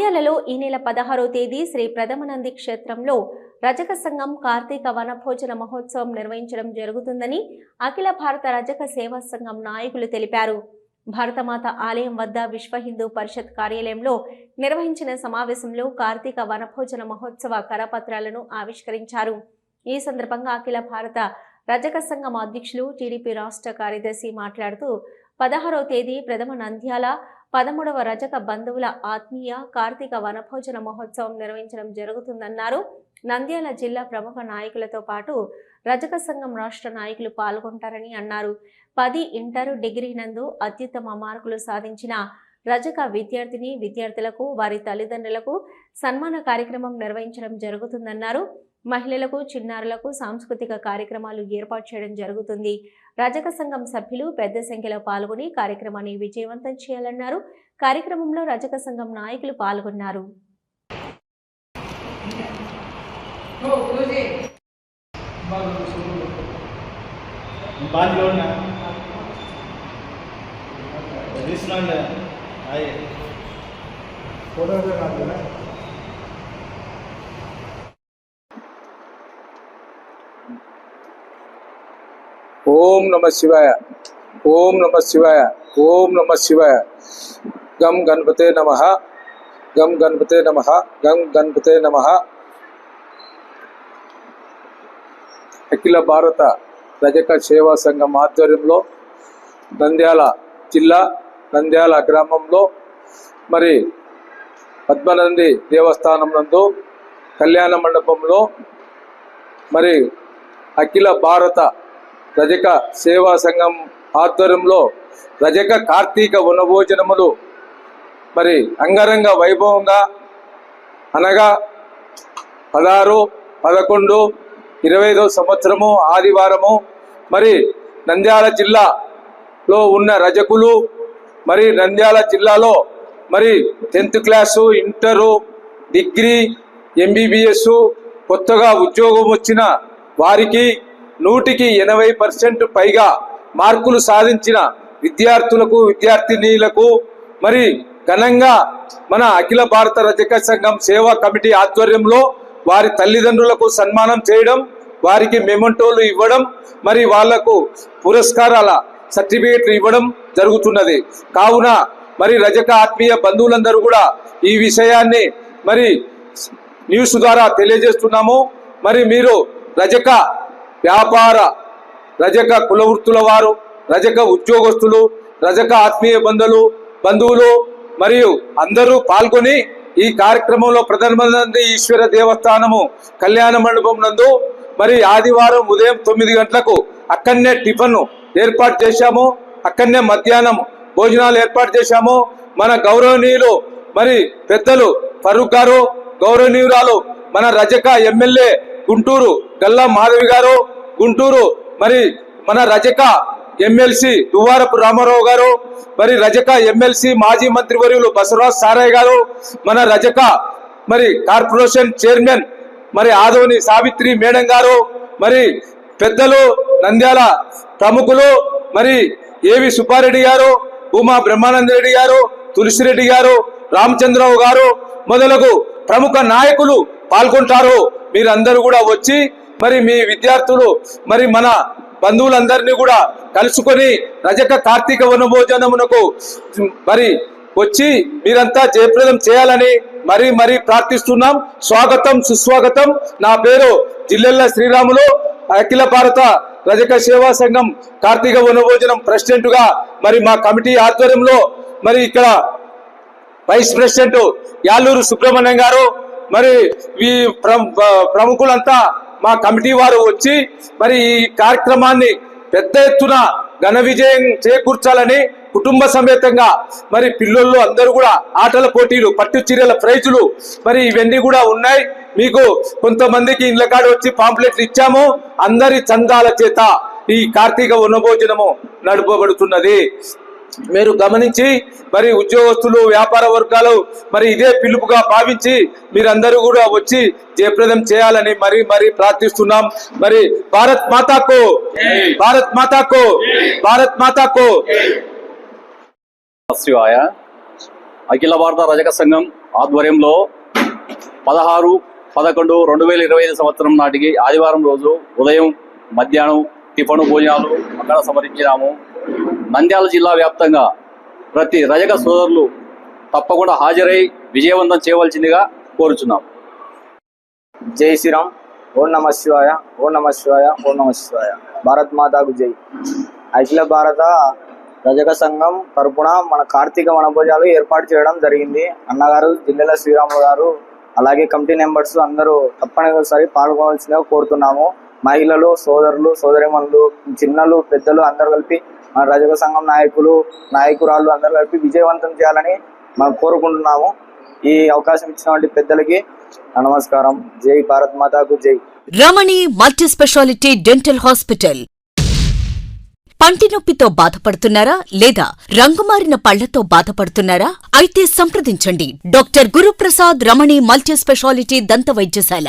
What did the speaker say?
నంద్యాలలో ఈ నెల పదహారో తేదీ శ్రీ ప్రథమనంది క్షేత్రంలో రజక సంఘం కార్తీక వనభోజన మహోత్సవం నిర్వహించడం జరుగుతుందని అఖిల భారత రజక సేవా సంఘం నాయకులు తెలిపారు. భారతమాత ఆలయం వద్ద విశ్వ హిందూ పరిషత్ కార్యాలయంలో నిర్వహించిన సమావేశంలో కార్తీక వనభోజన మహోత్సవ కరపత్రాలను ఆవిష్కరించారు. ఈ సందర్భంగా అఖిల భారత రజక సంఘం అధ్యక్షులు టీడీపీ రాష్ట్ర కార్యదర్శి మాట్లాడుతూ పదహారవ తేదీ ప్రథమ నంద్యాల పదమూడవ రజక బంధువుల ఆత్మీయ కార్తీక వనభోజన మహోత్సవం నిర్వహించడం జరుగుతుందన్నారు. నంద్యాల జిల్లా ప్రముఖ నాయకులతో పాటు రజక సంఘం రాష్ట్ర నాయకులు పాల్గొంటారని అన్నారు. పది ఇంటర్ డిగ్రీ నందు అత్యుత్తమ మార్కులు సాధించిన రజక విద్యార్థిని విద్యార్థులకు వారి తల్లిదండ్రులకు సన్మాన కార్యక్రమం నిర్వహించడం జరుగుతుందన్నారు. మహిళలకు చిన్నారులకు సాంస్కృతిక కార్యక్రమాలు ఏర్పాటు చేయడం జరుగుతుంది. రజక సంఘం సభ్యులు పెద్ద సంఖ్యలో పాల్గొని కార్యక్రమాన్ని విజయవంతం చేయాలన్నారు. కార్యక్రమంలో రజక సంఘం నాయకులు పాల్గొన్నారు. पाँच ఓం నమ శివాయ. ఓం నమ శివాయ. ఓం నమ శివాయ. గం గణపతే నమ. గం గణపతే నమ. గం గణపతే నమ. అఖిల భారత రజక సేవా సంఘం ఆధ్వర్యంలో నంద్యాల జిల్లా నంద్యాల గ్రామంలో మరి పద్మనంది దేవస్థానం నందు కళ్యాణ మండపంలో మరి అఖిల భారత రజక సేవా సంఘం ఆధ్వర్యంలో రజక కార్తీక వనభోజనములు మరి అంగరంగ వైభవంగా అనగా పదహారు పదకొండు ఇరవై ఐదో సంవత్సరము ఆదివారము మరి నంద్యాల జిల్లాలో ఉన్న రజకులు మరి నంద్యాల జిల్లాలో మరి tenth class inter degree MBBS కొత్తగా ఉద్యోగం వచ్చిన వారికి నూటికి ఎనభై పర్సెంట్ పైగా మార్కులు సాధించిన విద్యార్థులకు విద్యార్థినీలకు మరి ఘనంగా మన అఖిల భారత రజక సంఘం సేవా కమిటీ ఆధ్వర్యంలో వారి తల్లిదండ్రులకు సన్మానం చేయడం వారికి మెమంటోలు ఇవ్వడం మరి వాళ్ళకు పురస్కారాల సర్టిఫికేట్లు ఇవ్వడం జరుగుతున్నది. కావున మరి రజక ఆత్మీయ బంధువులందరూ కూడా ఈ విషయాన్ని మరి న్యూస్ ద్వారా తెలియజేస్తున్నాము. మరి మీరు రజక వ్యాపార రజక కులవృత్తుల వారు రజక ఉద్యోగస్తులు రజక ఆత్మీయ బంధువులు బంధువులు మరియు అందరూ పాల్గొని ఈ కార్యక్రమంలో ప్రధానమంత్రి ఈశ్వర దేవస్థానము కళ్యాణ మండపం నందు మరి ఆదివారం ఉదయం తొమ్మిది గంటలకు అక్కడనే టిఫిన్ ఏర్పాటు చేశాము. అక్కడనే మధ్యాహ్నం భోజనాలు ఏర్పాటు చేశాము. మన గౌరవనీయులు మరి పెద్దలు ఫరూక్ గారు గౌరవనీయురాలు మన రజక ఎమ్మెల్యే గుంటూరు గల్లా మాధవి గారు గుంటూరు మరి మన రజక ఎమ్మెల్సీ దువ్వారపు రామారావు గారు మరి రజక ఎమ్మెల్సీ మాజీ మంత్రివర్యులు బసవరాజ్ సారయ్య గారు మన రజక మరి కార్పొరేషన్ చైర్మన్ మరి ఆదోని సావిత్రి మేడం గారు మరి పెద్దలు నంద్యాల ప్రముఖులు మరి ఏవి సుబ్బారెడ్డి గారు ఉమా బ్రహ్మానంద రెడ్డి గారు తులసిరెడ్డి గారు రామచంద్రరావు గారు మొదలగు ప్రముఖ నాయకులు పాల్గొంటారు. మీరందరూ కూడా వచ్చి మరి మీ విద్యార్థులు మరి మన బంధువులందరినీ కూడా కలుసుకొని రజక కార్తీక వనభోజనమునకు మరి వచ్చి మీరంతా జయప్రదం చేయాలని మరి మరి ప్రార్థిస్తున్నాం. స్వాగతం సుస్వాగతం. నా పేరు జిల్లెల్ల శ్రీరాములు. అఖిల భారత రజక సేవా సంఘం కార్తీక వనభోజనం ప్రెసిడెంట్గా మరి మా కమిటీ ఆధ్వర్యంలో మరి ఇక్కడ వైస్ ప్రెసిడెంట్ యాలూరు సుబ్రహ్మణ్యం గారు మరి ఈ ప్ర- ప్రముఖులంతా మా కమిటీ వారు వచ్చి మరి ఈ కార్యక్రమాన్ని పెద్ద ఎత్తున ఘన విజయం చేకూర్చాలని కుటుంబ సమేతంగా మరి పిల్లలు అందరూ కూడా ఆటల పోటీలు పట్టు చీరల ప్రైజులు మరి ఇవన్నీ కూడా ఉన్నాయి. మీకు కొంతమందికి ఇళ్ళ కాడ వచ్చి పాంప్లెట్లు ఇచ్చాము. అందరి చందాల చేత ఈ కార్తీక ఉన్నభోజనము నడుపబడుతున్నది. మీరు గమనించి మరి ఉద్యోగస్తులు వ్యాపార వర్గాలు మరి ఇదే పిలుపుగా భావించి మీరందరూ కూడా వచ్చి జయప్రదం చేయాలని మరి మరి ప్రార్థిస్తున్నాం. మరి భారత్ మాతాకు భారత్ మాతాకు భారత్ మాతాకు. శివాయ అఖిల భారత రజక సంఘం ఆధ్వర్యంలో పదహారు పదకొండు రెండు వేల ఇరవై ఐదు సంవత్సరం నాటికి ఆదివారం రోజు ఉదయం మధ్యాహ్నం టిఫను భోజనాలు అక్కడ సమరించినాము నంద్యాల జిల్లా వ్యాప్తంగా ప్రతి రజక సోదరులు తప్పకుండా హాజరై విజయవంతం చేయవలసిందిగా కోరుచున్నాం. జై శ్రీరామ్. ఓం నమ శివాయ. ఓం నమ శివాయ. ఓం నమ శివాయ. భారత్ మాతాకు జై. అఖిల భారత రజక సంఘం తరపున మన కార్తీక వనభోజాలు ఏర్పాటు చేయడం జరిగింది. అన్నగారు జిల్లెల శ్రీరాములు గారు అలాగే కమిటీ మెంబర్స్ అందరూ తప్పనిసరి పాల్గొనవలసిందిగా కోరుతున్నాము. మహిళలు సోదరులు సోదరిమణులు చిన్నలు పెద్దలు అందరూ కలిపి మన రజక సంఘం నాయకులు నాయకురాళ్ళు అందరూ కలిపి విజయవంతం చేయాలని మనం కోరుకుంటున్నాము. ఈ అవకాశం ఇచ్చినటువంటి పెద్దలకి నమస్కారం. జై భారత్ మాతాకు జై. Ramani multi speciality dental hospital. పంటి నొప్పితో బాధపడుతున్నారా లేదా రంగుమారిన పళ్ళతో బాధపడుతున్నారా? అయితే సంప్రదించండి. Doctor Guruprasad Ramani multi speciality దంత వైద్యశాల.